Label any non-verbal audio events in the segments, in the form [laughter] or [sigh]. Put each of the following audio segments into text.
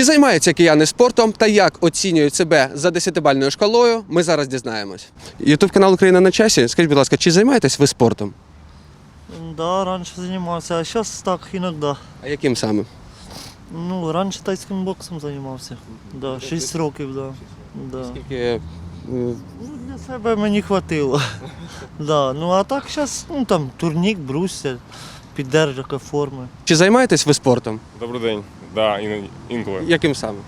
Чи займаються кияни спортом та як оцінюють себе за 10-бальною шкалою, ми зараз дізнаємось. Ютуб канал Україна на часі. Скажіть, будь ласка, чи займаєтесь ви спортом? Да, раньше занимался, а сейчас так иногда. А яким саме? Ну, раньше тайським боксом займався. Да, 6 років, да. Да. Скільки е, Ну, для себе мені хватило. [laughs] Да. Ну а так зараз, ну там турнік, брусся, піддержка форми. чи займаєтесь ви спортом? Добрий день. Да, ін- інколи. Яким саме?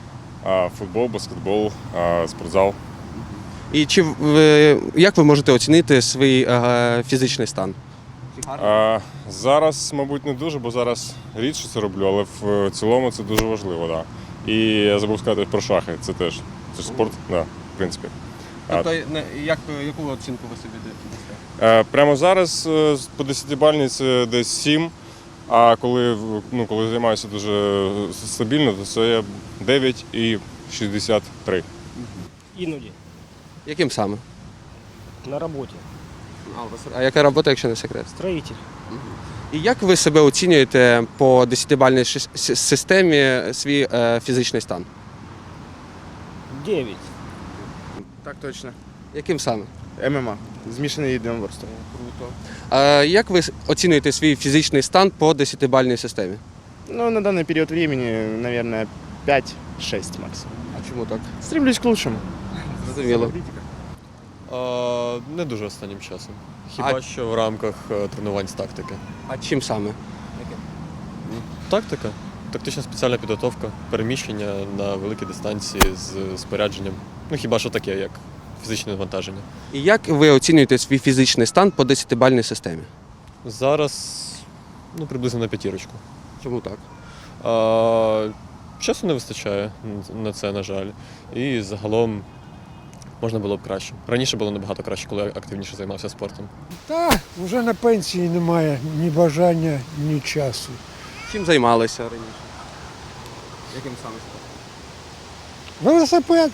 А, футбол, баскетбол, а, спортзал. І чи ви, як ви можете оцінити свій е, фізичний стан? А, зараз, мабуть, не дуже, бо зараз рідше це роблю, але в цілому це дуже важливо, Да. І я забув сказати про шахи. Це теж це ж спорт, да, в принципі. А, Тобто, як, яку оцінку ви собі дасте? е, прямо зараз е, по 10-бальній це десь 7, а коли, ну, коли займаюся дуже стабільно, то це 9 і 63. Іноді Яким саме? на роботі. А яка робота, якщо не секрет? Строїтель. І як ви себе оцінюєте по 10-бальній системі свій е, фізичний стан? 9. Так точно. Яким саме? ММА. Змішане єдиноборство. А як ви оцінюєте свій фізичний стан по 10-бальній системі? Ну, на данный период времени, наверное, 5-6 максимум. А чому так? Стремлюсь к лучшему. Зрозуміло. А, не дуже останнім часом. Хіба А- що в рамках е, тренувань з тактики. А чим саме? Тактика, тактична спеціальна підготовка, переміщення на великі дистанції з спорядженням. Ну хіба що таке, як фізичне навантаження. І як ви оцінюєте свій фізичний стан по 10-бальній системі? Зараз ну, приблизно на п'ятірочку. Чому так? А, часу не вистачає на це, на жаль. І загалом можна було б краще. Раніше було набагато краще, коли я активніше займався спортом. Та вже на пенсії немає ні бажання, ні часу. Чим займалися раніше? Яким саме спортом? Велосипед,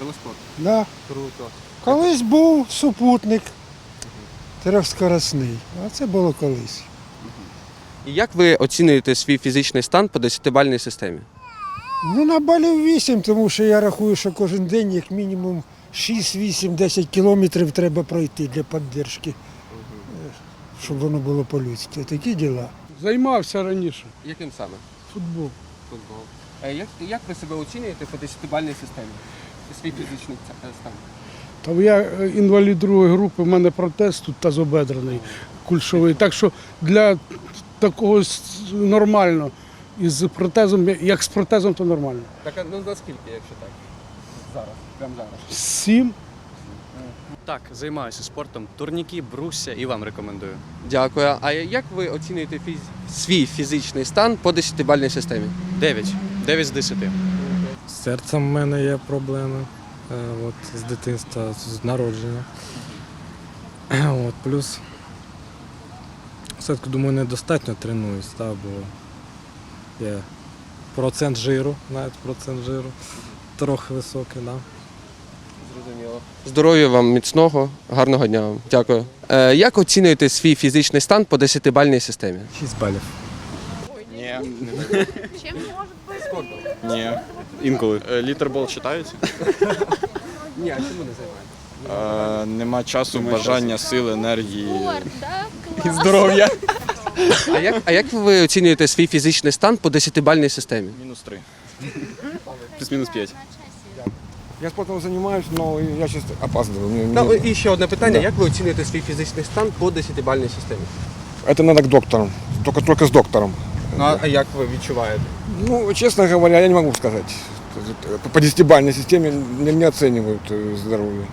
Велоспорт. да. Круто. Колись був супутник трьохскоросний, а це було колись. І як ви оцінюєте свій фізичний стан по 10-бальній системі? Ну, на балів 8, тому що я рахую, що кожен день як мінімум 6, 8, 10 кілометрів треба пройти для підтримки, щоб воно було по-людськи. Такі діла. Займався раніше Яким саме? футбол. Футбол. Як, як ви себе оцінюєте по 10-бальній системі? Свій фізичний е, стан? Та я е, інвалід другої групи, в мене протез тут тазобедрений, кульшовий. Так що для такого нормально. Із протезом, як з протезом, то нормально. Так, а, ну наскільки, якщо так? Зараз, прямо зараз. Сім. Так, займаюся спортом. Турніки, брусся і вам рекомендую. Дякую. А як ви оцінюєте фіз- свій фізичний стан по 10-бальній системі? 9. 9 з 10. З серцем в мене є проблеми е, от, з дитинства, з народження. От, плюс все-таки, думаю, недостатньо тренуюсь, та, бо є процент жиру, навіть процент жиру трохи високий. Да. Зрозуміло. Здоров'я вам міцного, гарного дня вам. Дякую. Е, як оцінюєте свій фізичний стан по 10-бальній системі? 6 балів. Ні. Ні. Інколи. Літербол читають? [laughs] Ні, а чому не займаєтесь? Е, нема часу, бажання, сил, енергії і здоров'я. А як, а як ви оцінюєте свій фізичний стан по 10-бальній системі? Мінус три. Плюс-мінус п'ять. Я спортом занимаюсь, но я сейчас опаздываю. Мне- Ну, і ще одне питання. Да. Як ви оцінюєте свій фізичний стан по 10-бальній системі? Это надо к докторам. Только, только с доктором. Ну, а як ви відчуваєте? Ну, честно говоря, я не могу сказать. По десятибалльной системе не, не оценивают э, здоровье.